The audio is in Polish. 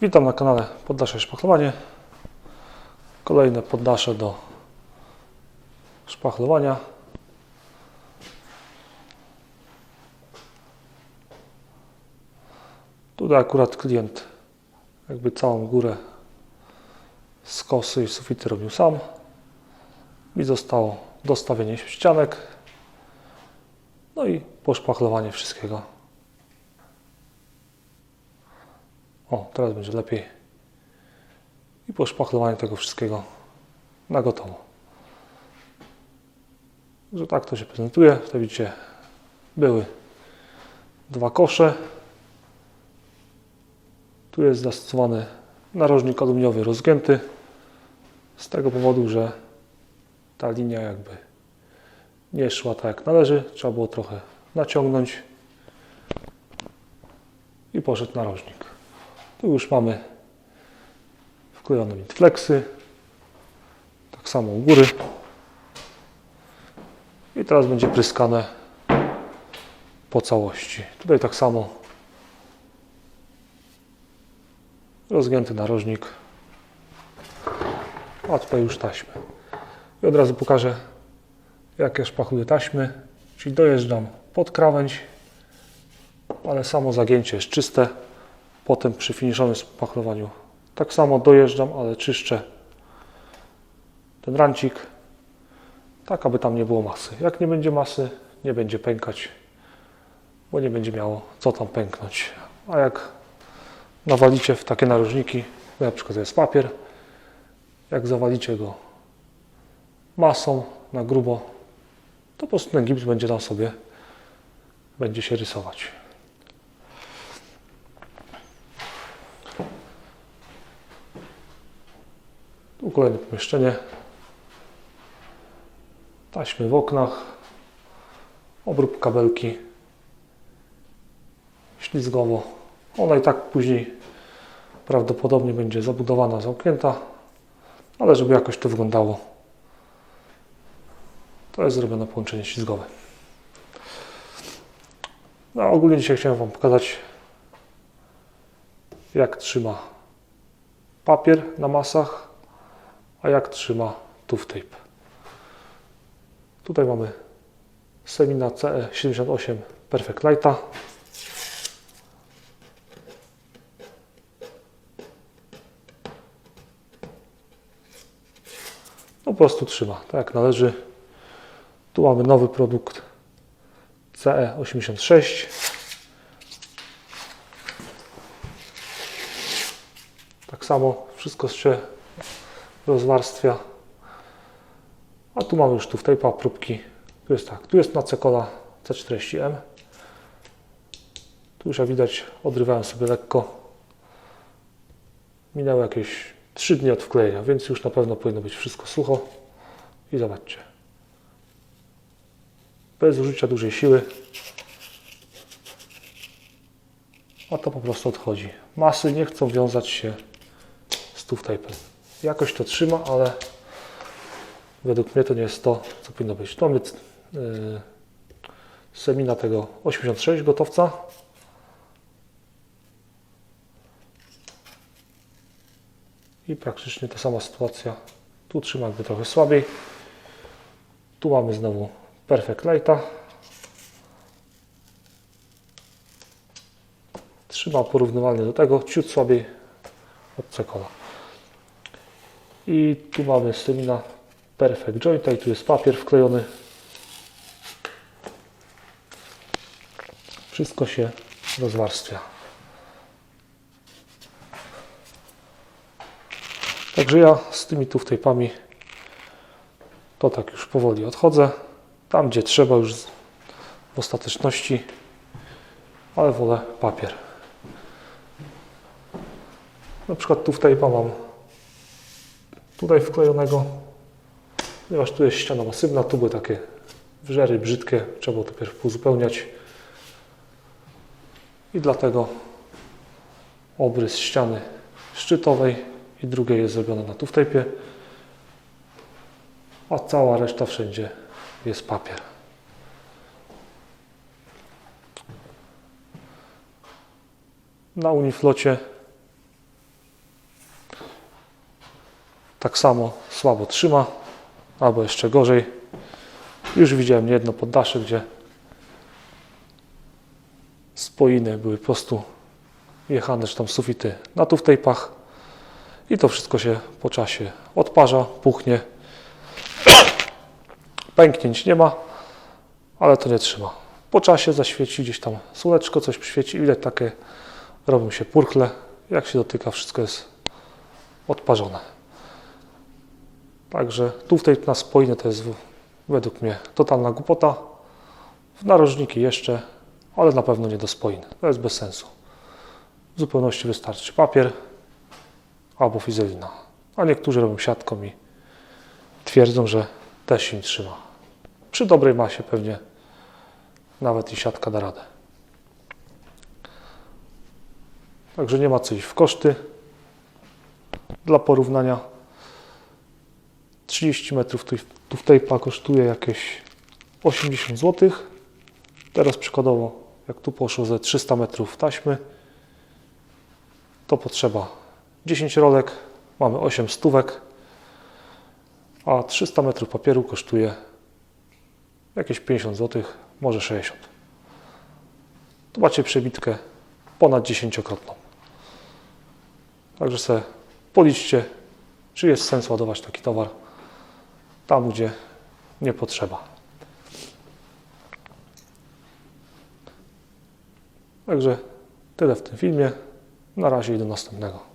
Witam na kanale Poddasze Szpachlowanie. Kolejne poddasze do szpachlowania. Tutaj akurat klient jakby całą górę z kosy i sufity robił sam. Mi zostało dostawienie ścianek, no i poszpachlowanie wszystkiego. O, teraz będzie lepiej. I poszpachlowanie tego wszystkiego na gotowo. Że tak to się prezentuje. Tutaj widzicie, były dwa kosze. Tu jest zastosowany narożnik aluminiowy rozgięty z tego powodu, że ta linia jakby nie szła tak jak należy. Trzeba było trochę naciągnąć i poszedł narożnik. Tu już mamy wklejone mitflexy. Tak samo u góry. I teraz będzie pryskane po całości. Tutaj tak samo rozgięty narożnik. A tutaj już taśmy. I od razu pokażę jakie szpachluję taśmy. Czyli dojeżdżam pod krawędź, ale samo zagięcie jest czyste. Potem przy finiszonym spachlowaniu tak samo dojeżdżam, ale czyszczę ten rancik, tak aby tam nie było masy. Jak nie będzie masy, nie będzie pękać, bo nie będzie miało co tam pęknąć. A jak nawalicie w takie narożniki, na przykład to jest papier, jak zawalicie go masą na grubo, to po prostu ten gips będzie tam sobie, będzie się rysować. Kolejne pomieszczenie. Taśmy w oknach. Obrób kabelki. Ślizgowo. Ona i tak później prawdopodobnie będzie zabudowana, zamknięta. Ale żeby jakoś to wyglądało, to jest zrobione połączenie ślizgowe. No, ogólnie dzisiaj chciałem Wam pokazać, jak trzyma papier na masach, a jak trzyma Tooth Tape. Tutaj mamy Semina CE78 Perfect Lighta. No, po prostu trzyma, tak jak należy. Tu mamy nowy produkt CE86. Tak samo wszystko się rozwarstwia. A tu mamy już tu w tej próbki. Tu jest tak, tu jest na Cekola C40M. Tu już jak widać odrywałem sobie lekko. Minęły jakieś 3 dni od wklejenia, więc już na pewno powinno być wszystko sucho. I zobaczcie. Bez użycia dużej siły. A to po prostu odchodzi. Masy nie chcą wiązać się z tape'em. Jakoś to trzyma, ale według mnie to nie jest to, co powinno być. Tu mamy yy, semina tego 86 gotowca. I praktycznie ta sama sytuacja. Tu trzyma jakby trochę słabiej. Tu mamy znowu Perfect Lighta. Trzyma porównywalnie do tego, ciut słabiej od Cekola. I tu mamy Semina Perfect Jointa i tu jest papier wklejony. Wszystko się rozwarstwia. Także ja z tymi tu tape'ami to tak już powoli odchodzę. Tam gdzie trzeba już w ostateczności, ale wolę papier. Na przykład tu w tape'a mam tutaj wklejonego, ponieważ tu jest ściana masywna, tu były takie wrzery brzydkie, trzeba to pierw uzupełniać i dlatego obrys ściany szczytowej i drugie jest zrobione na tape'ie, a cała reszta wszędzie jest papier. Na Uniflocie tak samo słabo trzyma, albo jeszcze gorzej. Już widziałem niejedno poddasze, gdzie spoiny były po prostu jechane, czy tam sufity na tu w tejpach i to wszystko się po czasie odparza, puchnie. Pęknięć nie ma, ale to nie trzyma. Po czasie zaświeci gdzieś tam słoneczko, coś przyświeci i widać takie robią się purchle. Jak się dotyka, wszystko jest odparzone. Także tu w tej na spoinie to jest według mnie totalna głupota. W narożniki jeszcze, ale na pewno nie do spoin. To jest bez sensu. W zupełności wystarczy papier albo fizelina. A niektórzy robią siatką i twierdzą, że też się trzyma. Przy dobrej masie pewnie nawet i siatka da radę. Także nie ma co iść w koszty. Dla porównania 30 metrów tu, tu w tejpa kosztuje jakieś 80 zł. Teraz przykładowo, jak tu poszło ze 300 metrów taśmy, to potrzeba 10 rolek, mamy 8 stówek, a 300 metrów papieru kosztuje jakieś 50 zł, może 60. Tu macie przebitkę ponad 10-krotną. Także sobie policzcie, czy jest sens ładować taki towar tam, gdzie nie potrzeba. Także tyle w tym filmie. Na razie i do następnego.